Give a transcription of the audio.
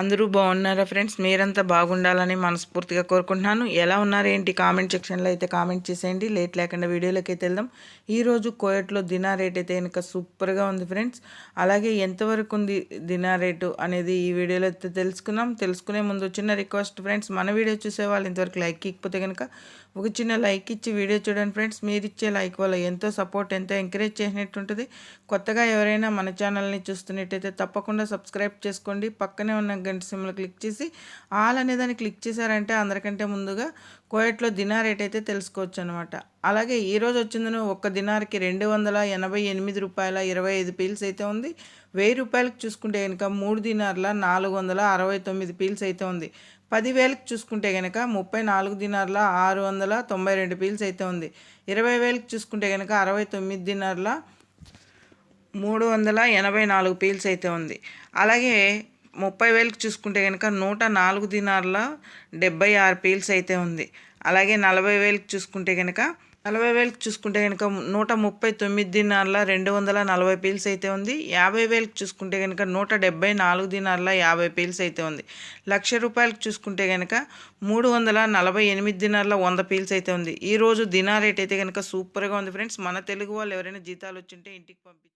అందరూ బాగున్నారా ఫ్రెండ్స్? మీరంతా బాగుండాలని మనస్ఫూర్తిగా కోరుకుంటున్నాను. ఎలా ఉన్నారు ఏంటి? కామెంట్ సెక్షన్లో అయితే కామెంట్ చేసేయండి. లేట్ లేకుండా వీడియోలోకి అయితే వెళ్దాం. ఈరోజు కోయట్లో దినా రేట్ అయితే కనుక సూపర్గా ఉంది ఫ్రెండ్స్. అలాగే ఎంతవరకు ఉంది దినా రేటు అనేది ఈ వీడియోలో అయితే తెలుసుకుందాం. తెలుసుకునే ముందు చిన్న రిక్వెస్ట్ ఫ్రెండ్స్ మన వీడియో చూసే వాళ్ళు ఇంతవరకు లైక్ ఇకపోతే కనుక ఒక చిన్న లైక్ ఇచ్చి వీడియో చూడండి ఫ్రెండ్స్. మీరు ఇచ్చే లైక్ వల్ల ఎంతో సపోర్ట్ ఎంతో ఎంకరేజ్ చేసినట్టు ఉంటుంది కొత్తగా ఎవరైనా మన ఛానల్ని చూస్తున్నట్టయితే తప్పకుండా సబ్స్క్రైబ్ చేసుకోండి. పక్కనే ఉన్న గంట సిమ్లో క్లిక్ చేసి ఆల్ అనే దాన్ని క్లిక్ చేశారంటే అందరికంటే ముందుగా కోయట్లో దినార్ రేట్ అయితే తెలుసుకోవచ్చు అనమాట అలాగే ఈరోజు వచ్చిందని ఒక్క దినార్కి రెండు వందల ఎనభై ఎనిమిది రూపాయల ఇరవై ఐదు పీల్స్ అయితే ఉంది. వెయ్యి రూపాయలకు చూసుకుంటే కనుక మూడు దినార్ల నాలుగు వందల అరవై తొమ్మిది పీల్స్ అయితే ఉంది. పదివేలకు చూసుకుంటే కనుక ముప్పై నాలుగు దినార్ల ఆరు వందల తొంభై రెండు పీల్స్ అయితే ఉంది. ఇరవై వేలకు చూసుకుంటే కనుక అరవై తొమ్మిది దినార్ల మూడు వందల ఎనభై నాలుగు పీల్స్ అయితే ఉంది. అలాగే ముప్పై వేలకు చూసుకుంటే కనుక నూట నాలుగు దినార్ల డెబ్బై ఆరు పీల్స్ అయితే ఉంది. అలాగే నలభై వేలకు చూసుకుంటే కనుక నలభై వేలకు చూసుకుంటే కనుక నూట ముప్పై తొమ్మిది దినార్ల రెండు వందల నలభై పీల్స్ అయితే ఉంది. యాభై వేలకు చూసుకుంటే కనుక నూట డెబ్బై నాలుగు దినార్ల యాభై పీల్స్ అయితే ఉంది. లక్ష రూపాయలకు చూసుకుంటే కనుక మూడు వందల నలభై ఎనిమిది దినార్ల వంద పీల్స్ అయితే ఉంది. ఈరోజు దినా రేట్ అయితే కనుక సూపర్గా ఉంది ఫ్రెండ్స్. మన తెలుగు వాళ్ళు ఎవరైనా జీతాలు వచ్చింటే ఇంటికి పంపి